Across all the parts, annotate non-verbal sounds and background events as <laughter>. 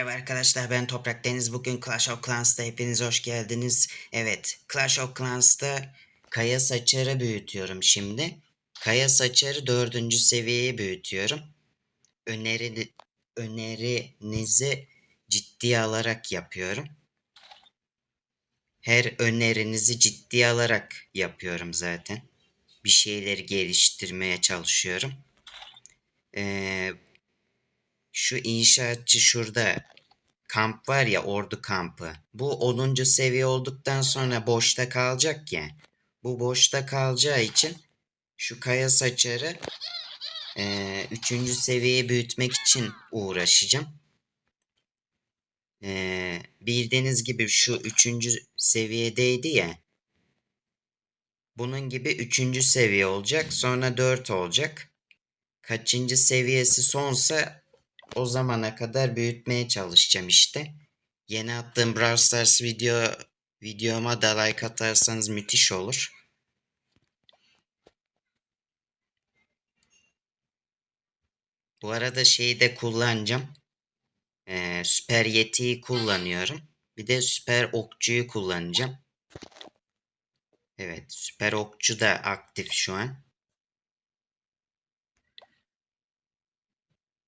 Merhaba arkadaşlar ben Toprak Deniz. Bugün Clash of Clans'ta hepiniz hoş geldiniz. Evet Clash of Clans'ta Kaya Saçar'ı büyütüyorum şimdi. Kaya Saçar'ı dördüncü seviyeye büyütüyorum. Öneri, önerinizi ciddiye alarak yapıyorum. Her önerinizi ciddiye alarak yapıyorum zaten. Bir şeyleri geliştirmeye çalışıyorum. Eee şu inşaatçı şurada kamp var ya ordu kampı. Bu 10. seviye olduktan sonra boşta kalacak ya. Bu boşta kalacağı için şu kaya saçarı 3. seviyeye büyütmek için uğraşacağım. E, bildiğiniz gibi şu 3. seviyedeydi ya. Bunun gibi 3. seviye olacak. Sonra 4 olacak. Kaçıncı seviyesi sonsa o zamana kadar büyütmeye çalışacağım işte. Yeni attığım Brawl Stars video videoma da like atarsanız müthiş olur. Bu arada şeyi de kullanacağım. Ee, süper Yeti'yi kullanıyorum. Bir de süper okçuyu kullanacağım. Evet süper okçu da aktif şu an.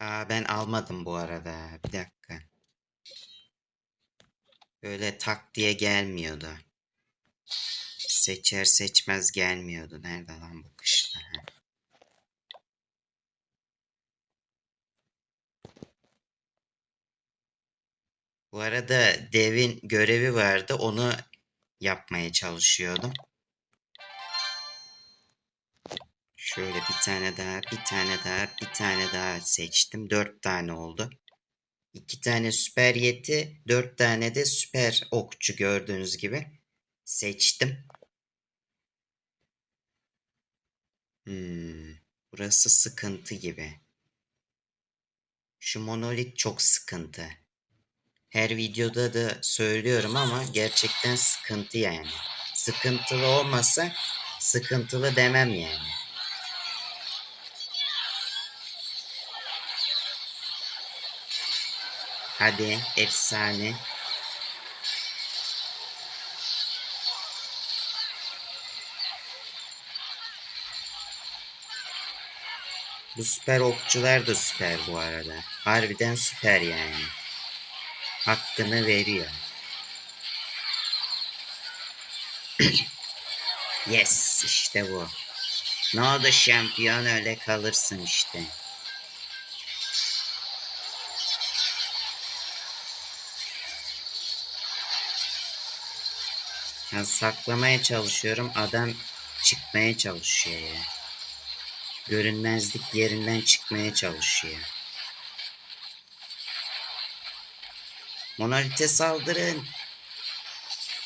Aa, ben almadım bu arada. Bir dakika. Böyle tak diye gelmiyordu. Seçer seçmez gelmiyordu. Nerede lan bu kışta? Ha. Bu arada devin görevi vardı. Onu yapmaya çalışıyordum. Şöyle bir tane daha, bir tane daha, bir tane daha seçtim. Dört tane oldu. İki tane süper yeti, dört tane de süper okçu gördüğünüz gibi seçtim. Hmm, burası sıkıntı gibi. Şu monolit çok sıkıntı. Her videoda da söylüyorum ama gerçekten sıkıntı yani. Sıkıntılı olmasa sıkıntılı demem yani. Hadi efsane. Bu süper okçular da süper bu arada. Harbiden süper yani. Hakkını veriyor. <clears throat> yes işte bu. Ne oldu şampiyon öyle kalırsın işte. Ya saklamaya çalışıyorum. Adam çıkmaya çalışıyor ya. Görünmezlik yerinden çıkmaya çalışıyor. Monolite saldırın.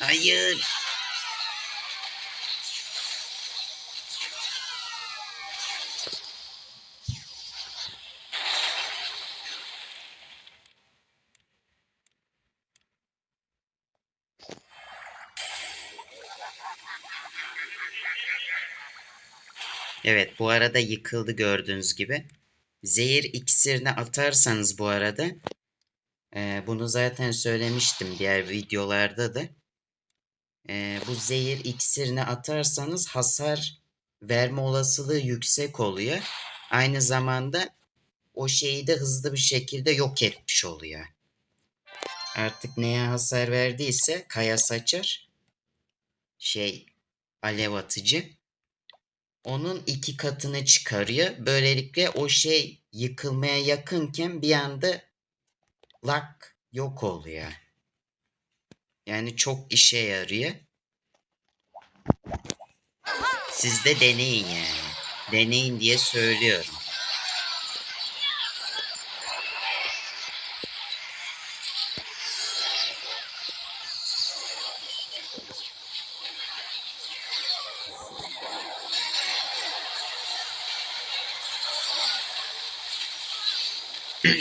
Hayır. Evet bu arada yıkıldı gördüğünüz gibi. Zehir iksirini atarsanız bu arada e, bunu zaten söylemiştim diğer videolarda da. E, bu zehir iksirini atarsanız hasar verme olasılığı yüksek oluyor. Aynı zamanda o şeyi de hızlı bir şekilde yok etmiş oluyor. Artık neye hasar verdiyse kaya saçar şey alev atıcı onun iki katını çıkarıyor. Böylelikle o şey yıkılmaya yakınken bir anda lak yok oluyor. Yani çok işe yarıyor. Siz de deneyin yani. Deneyin diye söylüyorum. Oha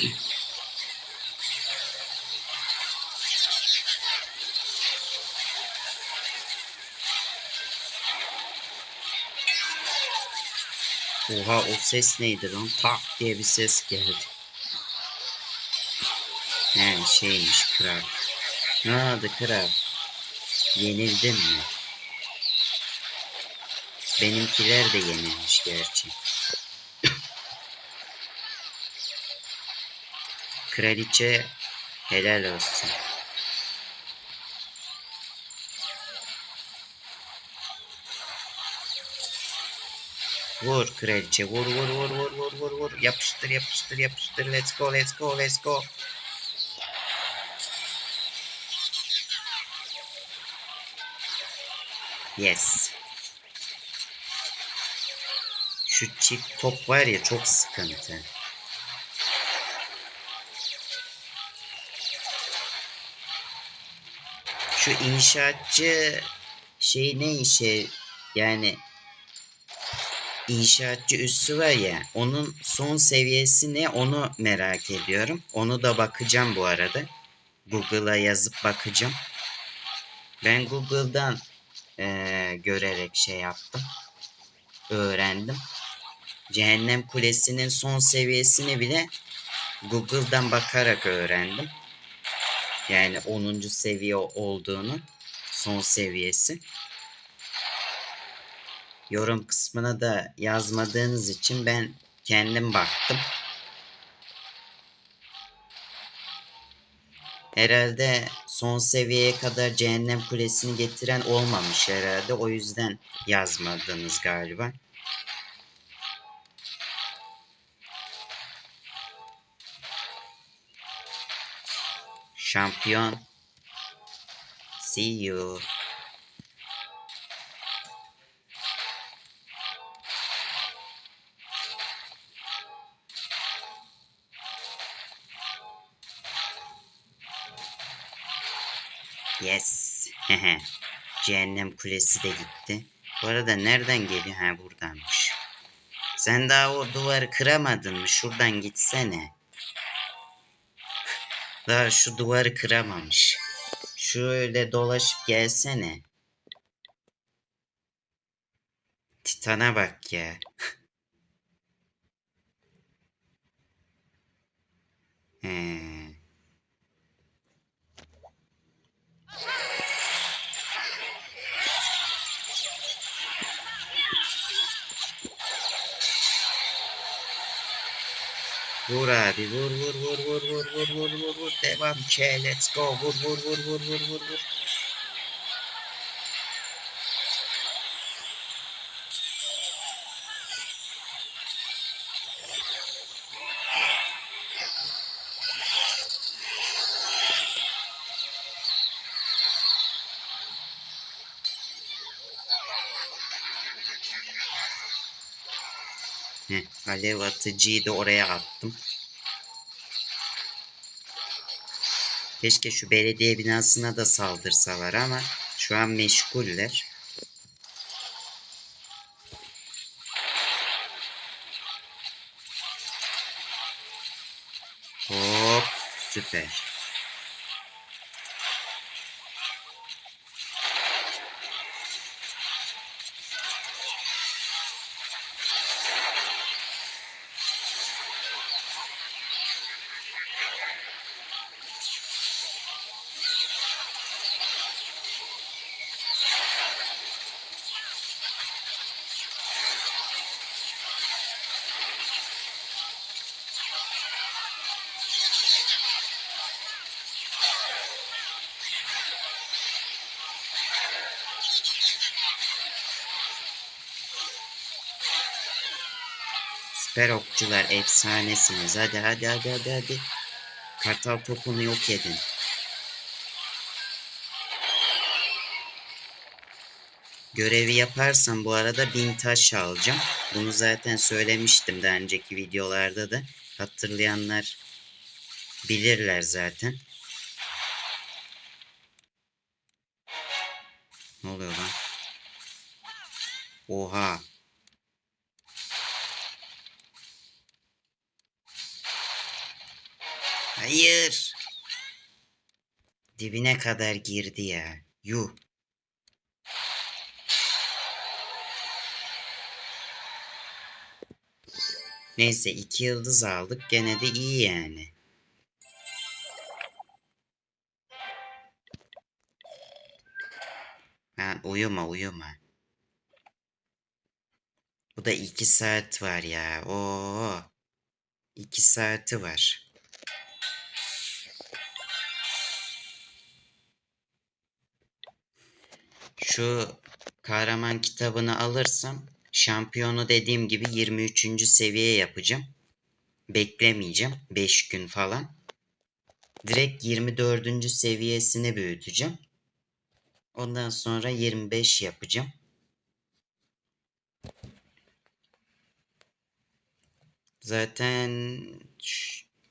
o ses neydi lan? Tak diye bir ses geldi. He şeymiş kral. Ne oldu kral? Yenildin mi? Benimkiler de yenilmiş gerçi. Kraliçe helal olsun. Vur kraliçe vur vur vur vur vur vur vur yapıştır yapıştır yapıştır let's go let's go let's go. Yes. Şu çift top var ya çok sıkıntı. Şu inşaatçı şey ne işe yani inşaatçı üssü var ya onun son seviyesi ne onu merak ediyorum. Onu da bakacağım bu arada. Google'a yazıp bakacağım. Ben Google'dan eee, görerek şey yaptım. Öğrendim. Cehennem Kulesi'nin son seviyesini bile Google'dan bakarak öğrendim. Yani 10. seviye olduğunu son seviyesi. Yorum kısmına da yazmadığınız için ben kendim baktım. Herhalde son seviyeye kadar cehennem kulesini getiren olmamış herhalde. O yüzden yazmadınız galiba. Şampiyon. See you. Yes. <laughs> Cehennem kulesi de gitti. Bu arada nereden geliyor? Ha buradanmış. Sen daha o duvarı kıramadın mı? Şuradan gitsene. Daha şu duvarı kıramamış. Şöyle dolaşıp gelsene. Titan'a bak ya. He. Vur abi vur vur vur vur vur vur vur vur vur devam ke let's go vur vur vur vur vur vur vur Heh, alev atıcıyı da oraya attım. Keşke şu belediye binasına da saldırsalar ama şu an meşguller. Hop süper. Süper efsanesiniz. Hadi hadi hadi hadi hadi. Kartal topunu yok edin. Görevi yaparsam bu arada bin taş alacağım. Bunu zaten söylemiştim daha önceki videolarda da. Hatırlayanlar bilirler zaten. Ne oluyor lan? Oha. Hayır. Dibine kadar girdi ya. Yuh. Neyse iki yıldız aldık. Gene de iyi yani. Ha, uyuma uyuma. Bu da iki saat var ya. Oo. İki saati var. Şu kahraman kitabını alırsam şampiyonu dediğim gibi 23. seviye yapacağım. Beklemeyeceğim 5 gün falan. Direkt 24. seviyesine büyüteceğim. Ondan sonra 25 yapacağım. Zaten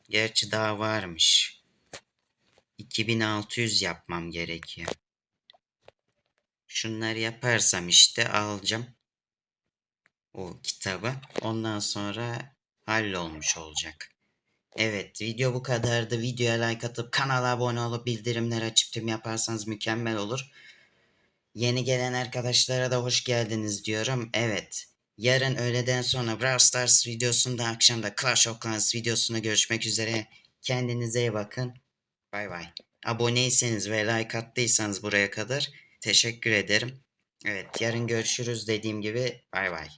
gerçi daha varmış. 2600 yapmam gerekiyor. Şunları yaparsam işte alacağım o kitabı. Ondan sonra hallolmuş olacak. Evet video bu kadardı. Videoya like atıp kanala abone olup bildirimleri açıp tüm yaparsanız mükemmel olur. Yeni gelen arkadaşlara da hoş geldiniz diyorum. Evet. Yarın öğleden sonra Brawl Stars videosunda akşam da Clash of Clans videosunda görüşmek üzere. Kendinize iyi bakın. Bay bay. Aboneyseniz ve like attıysanız buraya kadar teşekkür ederim. Evet yarın görüşürüz dediğim gibi bay bay.